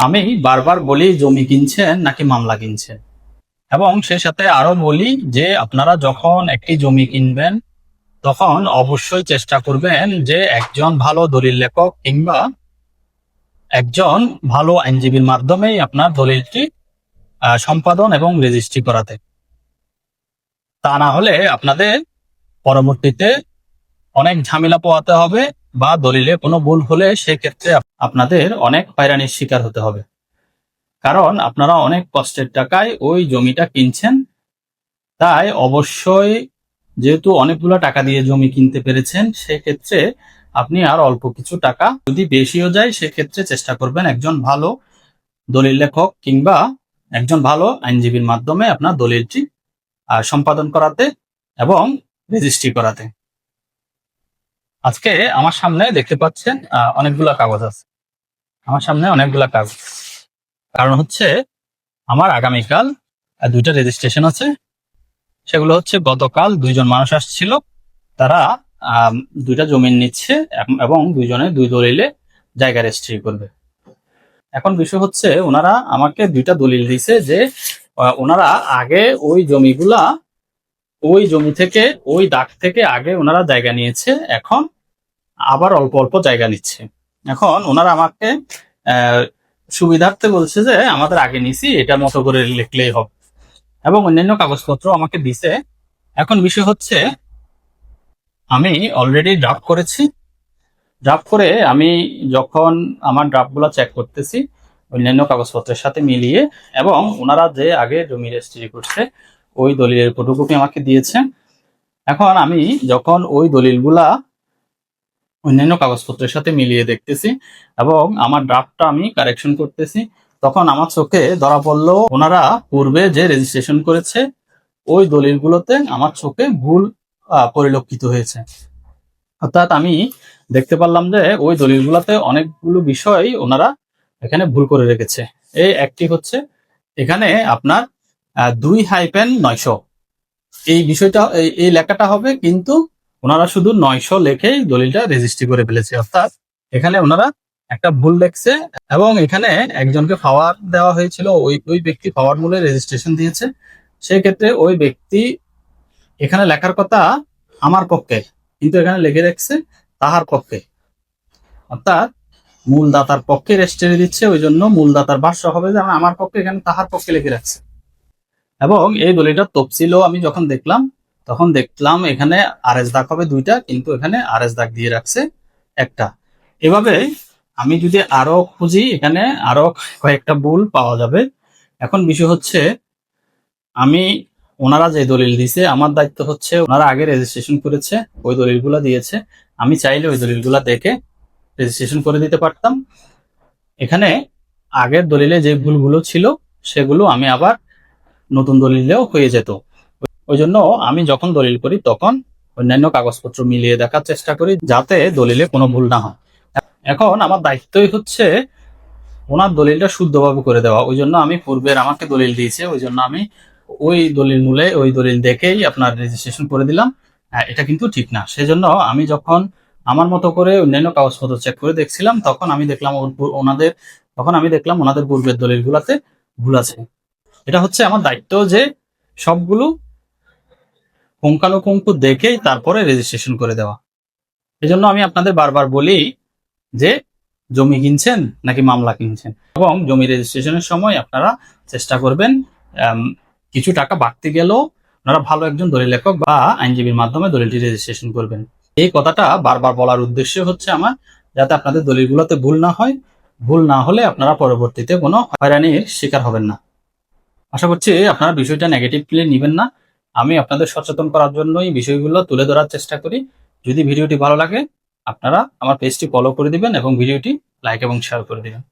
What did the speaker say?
আমি বারবার বলি, জমি কিনছেন নাকি মামলা কিনছেন? এবং সে সাথে আরও বলি যে, আপনারা যখন একটি জমি কিনবেন, তখন অবশ্যই চেষ্টা করবেন যে, একজন ভালো দলিল লেখক কিংবা একজন ভালো আইনজীবীর মাধ্যমেই আপনার দলিলটি সম্পাদন এবং রেজিস্ট্রি করাতে। তা না হলে আপনাদের পরবর্তীতে অনেক ঝামেলা পোয়াতে হবে। বা দলিলে কোনো ভুল হলে সেক্ষেত্রে আপ- আপনাদের অনেক হয়রানির শিকার হতে হবে। কারণ আপনারা অনেক কষ্টের টাকায় ওই জমিটা কিনছেন। তাই অবশ্যই যেহেতু অনেকগুলো টাকা দিয়ে জমি কিনতে পেরেছেন, সেক্ষেত্রে আপনি আর অল্প কিছু টাকা যদি বেশিও যায়, সেক্ষেত্রে চেষ্টা করবেন একজন ভালো দলিল লেখক কিংবা একজন ভালো আইনজীবীর মাধ্যমে আপনার দলিলটি সম্পাদন করাতে এবং রেজিস্ট্রি করাতে। আজকে আমার সামনে দেখতে পাচ্ছেন অনেকগুলা কাগজ আছে। আমার সামনে অনেকগুলা কাগজ। কারণ হচ্ছে, আমার আগামীকাল দুইটা রেজিস্ট্রেশন আছে। সেগুলো হচ্ছে গতকাল দুইজন মানুষ আসছিল। তারা দুইটা জমি নিচ্ছে এবং দুইজনে দুই দলিলে জায়গা রেজিস্ট্রি করবে। এখন বিষয় হচ্ছে, ওনারা আমাকে দুইটা দলিল দিছে যে ওনারা আগে ওই জমিগুলা ওই জমি থেকে, ওই দাগ থেকে আগে ওনারা জায়গা নিয়েছে, এখন আবার অল্প অল্প জায়গা নিচ্ছে। এখন ওনারা আমাকে সুবিধার্থে বলছে যে, আমাদের আগে নিছি এটা মতো করে লিখলেই হবে। এবং অন্যান্য কাগজপত্র আমাকে দিছে। এখন বিষয় হচ্ছে, আমি অলরেডি ড্রাফট করেছি। ড্রাফট করে আমি যখন আমার ড্রাফটগুলো চেক করতেছি, অন্যান্য কাগজপত্রের সাথে মিলিয়ে, এবং ওনারা যে আগে জমি রেজিস্ট্রি করছে ওই দলিলের ফটোকপি আমাকে দিয়েছে। এখন আমি যখন ওই দলিলগুলা অন্যান্য কাগজপত্রের সাথে মিলিয়ে দেখতেছি এবং আমার ড্রাফটটা আমি কারেকশন করতেছি, তখন আমার চোখে ধরা পড়ল ওনারা পূর্বে যে রেজিস্ট্রেশন করেছে, ওই দলিলগুলোতে আমার চোখে ভুল পরিলক্ষিত হয়েছে। অর্থাৎ আমি দেখতে পারলাম যে ওই দলিলগুলোতে অনেকগুলো বিষয় ওনারা এখানে ভুল করে রেখেছে। এই একটি হচ্ছে, এখানে আপনার দুই হাইপেন নয়শো। এই বিষয়টা, এই- লেখাটা হবে কিন্তু ওনারা শুধু নয়শো লেখেই দলিলটা রেজিস্ট্রি করে ফেলেছে। অর্থাৎ এখানে ওনারা একটা ভুল লেখছে এবং এখানে একজনকে পাওয়ার দেওয়া হয়েছিল, ওই ওই ব্যক্তি পাওয়ার মূলে রেজিস্ট্রেশন দিয়েছে। সেই ক্ষেত্রে ওই ব্যক্তি এখানে লেখার কথা আমার পক্ষে, কিন্তু এখানে লেখে রাখছে তাহার পক্ষে। অর্থাৎ মূলদাতার পক্ষে রেজিস্ট্রি দিচ্ছে ওই জন্য মূলদাতার ভাষ্য হবে যে আমার পক্ষে এখানে তাহার পক্ষে লিখে রাখছে। এবং এই দলিলটার তফসিলও আমি যখন দেখলাম, তখন দেখলাম এখানে আর এস দাগ হবে দুইটা, কিন্তু এখানে আর এস দাগ দিয়ে রাখছে একটা। এভাবে আমি যদি আরও খুঁজি, এখানে আরও কয়েকটা ভুল পাওয়া যাবে। এখন বিষয় হচ্ছে, আমি, ওনারা যে দলিল দিছে, আমার দায়িত্ব হচ্ছে, ওনারা আগে রেজিস্ট্রেশন করেছে, ওই দলিলগুলো দিয়েছে। আমি চাইলে ওই দলিলগুলো দেখে রেজিস্ট্রেশন করে দিতে পারতাম। এখানে আগের দলিলে যে ভুলগুলো ছিল, সেগুলো আমি আবার নতুন দলিলেও হয়ে যেত। ওই জন্য আমি যখন দলিল করি তখন অন্যান্য কাগজপত্র মিলিয়ে দেখার চেষ্টা করি যাতে দলিলে কোনো ভুল না হয়। এখন আমার দায়িত্বই হচ্ছে ওনার দলিলটা শুদ্ধভাবে করে দেওয়া। ওই জন্য আমি পূর্বের আমাকে দলিল দিয়েছে ওই জন্য আমি ওই দলিল মূলে ওই দলিল দেখেই আপনার রেজিস্ট্রেশন করে দিলাম। হ্যাঁ, এটা কিন্তু ঠিক না। সেজন্য আমি যখন আমার মতো করে অন্যান্য কাগজপত্র চেক করে দেখছিলাম তখন আমি দেখলাম ওনাদের তখন আমি দেখলাম ওনাদের পূর্বের দলিলগুলোতে ভুল আছে। এটা হচ্ছে আমার দায়িত্ব যে সবগুলো পুঙ্খানুপুঙ্খ দেখেই তারপরে রেজিস্ট্রেশন করে দেওয়া। এজন্য আমি আপনাদের বারবার বলি যে জমি কিনছেন নাকি মামলা কিনছেন এবং জমি রেজিস্ট্রেশনের সময় আপনারা চেষ্টা করবেন কিছু টাকা বাড়তে গেলেও আপনারা ভালো একজন দলিল লেখক বা আইনজীবীর মাধ্যমে দলিলটি রেজিস্ট্রেশন করবেন। এই কথাটা বারবার বলার উদ্দেশ্য হচ্ছে আমার, যাতে আপনাদের দলিলগুলোতে ভুল না হয়। ভুল না হলে আপনারা পরবর্তীতে কোনো হয়রানির শিকার হবেন না। আশা করছি আপনারা বিষয়টা নেগেটিভলি নেবেন না। আমি আপনাদের সচেতন করার জন্যই বিষয়গুলো তুলে ধরার চেষ্টা করি। যদি ভিডিওটি ভালো লাগে, আপনারা আমার পেজটি ফলো করে দিবেন এবং ভিডিওটি লাইক এবং শেয়ার করে দিবেন।